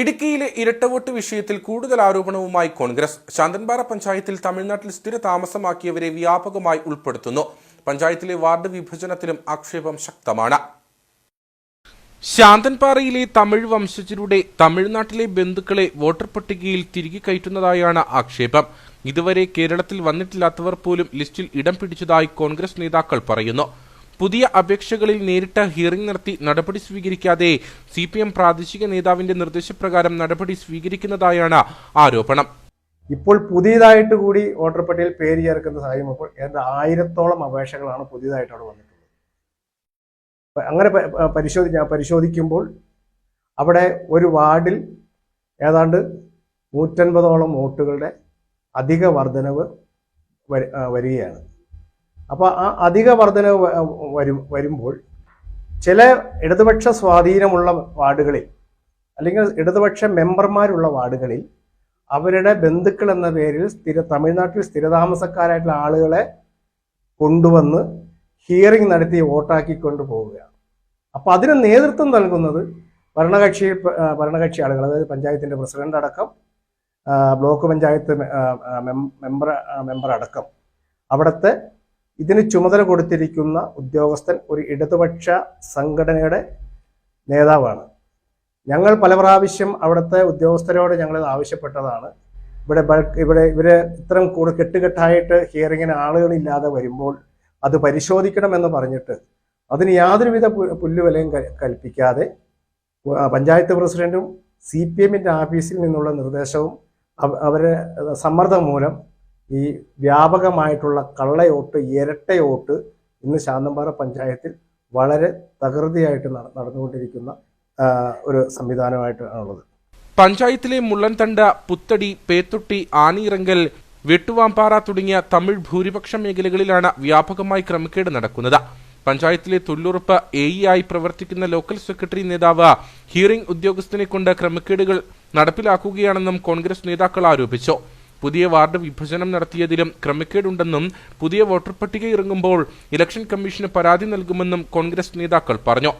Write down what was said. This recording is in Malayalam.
ഇടുക്കിയിലെ ഇരട്ടവോട്ട് വിഷയത്തിൽ കൂടുതൽ ആരോപണവുമായി കോൺഗ്രസ്. ശാന്തൻപാറ പഞ്ചായത്തിൽ തമിഴ്നാട്ടിൽ സ്ഥിര താമസമാക്കിയവരെ വ്യാപകമായി ഉൾപ്പെടുത്തുന്നു. പഞ്ചായത്തിലെ വാർഡ് വിഭജനത്തിലും ആക്ഷേപം ശക്തമാണ്. ശാന്തൻപാറയിലെ തമിഴ് വംശജരുടെ തമിഴ്നാട്ടിലെ ബന്ധുക്കളെ വോട്ടർ പട്ടികയിൽ തിരികെ കയറ്റുന്നതായാണ് ആക്ഷേപം. ഇതുവരെ കേരളത്തിൽ വന്നിട്ടില്ലാത്തവർ പോലും ലിസ്റ്റിൽ ഇടം പിടിച്ചതായി കോൺഗ്രസ് നേതാക്കൾ പറയുന്നു. പുതിയ അപേക്ഷകളിൽ നേരിട്ട് ഹിയറിംഗ് നടത്തി നടപടി സ്വീകരിക്കാതെ സി പ്രാദേശിക നേതാവിന്റെ നിർദ്ദേശപ്രകാരം നടപടി സ്വീകരിക്കുന്നതായാണ് ആരോപണം. ഇപ്പോൾ പുതിയതായിട്ട് കൂടി വോട്ടർ പട്ടികയിൽ പേര് ചേർക്കുന്ന സാഹചര്യം ഇപ്പോൾ ഏതാണ്ട് ആയിരത്തോളം അപേക്ഷകളാണ് പുതിയതായിട്ട് അവിടെ വന്നിട്ടുള്ളത്. അങ്ങനെ പരിശോധി പരിശോധിക്കുമ്പോൾ അവിടെ ഒരു വാർഡിൽ ഏതാണ്ട് നൂറ്റൻപതോളം വോട്ടുകളുടെ അധിക വർധനവ് വരികയാണ്. അപ്പോൾ ആ അധിക വർധന വരും വരുമ്പോൾ ചില ഇടതുപക്ഷ സ്വാധീനമുള്ള വാർഡുകളിൽ അല്ലെങ്കിൽ ഇടതുപക്ഷ മെമ്പർമാരുള്ള വാർഡുകളിൽ അവരുടെ ബന്ധുക്കൾ എന്ന പേരിൽ സ്ഥിര തമിഴ്നാട്ടിൽ സ്ഥിരതാമസക്കാരായിട്ടുള്ള ആളുകളെ കൊണ്ടുവന്ന് ഹിയറിംഗ് നടത്തി വോട്ടാക്കിക്കൊണ്ട് പോവുകയാണ്. അപ്പോൾ അതിന് നേതൃത്വം നൽകുന്നത് ഭരണകക്ഷി ഭരണകക്ഷി ആളുകൾ അതായത് പഞ്ചായത്തിന്റെ പ്രസിഡന്റ് അടക്കം ബ്ലോക്ക് പഞ്ചായത്ത് മെമ്പർ മെമ്പർ അടക്കം. അവിടുത്തെ ഇതിന് ചുമതല കൊടുത്തിരിക്കുന്ന ഉദ്യോഗസ്ഥൻ ഒരു ഇടതുപക്ഷ സംഘടനയുടെ നേതാവാണ്. ഞങ്ങൾ പല പ്രാവശ്യം അവിടുത്തെ ഉദ്യോഗസ്ഥരോട് ഞങ്ങൾ ആവശ്യപ്പെട്ടതാണ്. ഇവിടെ ബൾക്ക് ഇവിടെ ഇവർ ഇത്തരം കൂടെ കെട്ടുകെട്ടായിട്ട് ഹിയറിങ്ങിന് ആളുകളില്ലാതെ വരുമ്പോൾ അത് പരിശോധിക്കണമെന്ന് പറഞ്ഞിട്ട് അതിന് യാതൊരുവിധ പുല്ലുവിലയും കൽപ്പിക്കാതെ പഞ്ചായത്ത് പ്രസിഡന്റും സി പി എമ്മിന്റെ ആഫീസിൽ നിന്നുള്ള നിർദ്ദേശവും അവ- അവരെ സമ്മർദ്ദം മൂലം ഈ വ്യാപകമായിട്ടുള്ള കള്ളയോട്ട് ഇരട്ടയോട്ട് ഇന്ന് ശാന്തമ്പാറ പഞ്ചായത്തിൽ വളരെ തകൃതിയായിട്ട് നട- നടന്നുകൊണ്ടിരിക്കുന്ന ഒരു സംവിധാനമായിട്ടാണുള്ളത്. പഞ്ചായത്തിലെ മുള്ളൻതണ്ട പുത്തടി പേത്തൊട്ടി ആനിയിറങ്കൽ വെട്ടുവാമ്പാറ തുടങ്ങിയ തമിഴ് ഭൂരിപക്ഷ മേഖലകളിലാണ് വ്യാപകമായി ക്രമക്കേട് നടക്കുന്നത്. പഞ്ചായത്തിലെ തൊഴിലുറപ്പ് എ ആയി പ്രവർത്തിക്കുന്ന ലോക്കൽ സെക്രട്ടറി നേതാവ് ഹിയറിംഗ് ഉദ്യോഗസ്ഥനെ കൊണ്ട് ക്രമക്കേടുകൾ നടപ്പിലാക്കുകയാണെന്നും കോൺഗ്രസ് നേതാക്കൾ ആരോപിച്ചു. പുതിയ വാർഡ് വിഭജനം നടത്തിയതിലും ക്രമക്കേടുണ്ടെന്നും പുതിയ വോട്ടർ പട്ടിക ഇറങ്ങുമ്പോൾ ഇലക്ഷൻ കമ്മീഷന് പരാതി നൽകുമെന്നും കോൺഗ്രസ് നേതാക്കൾ പറഞ്ഞു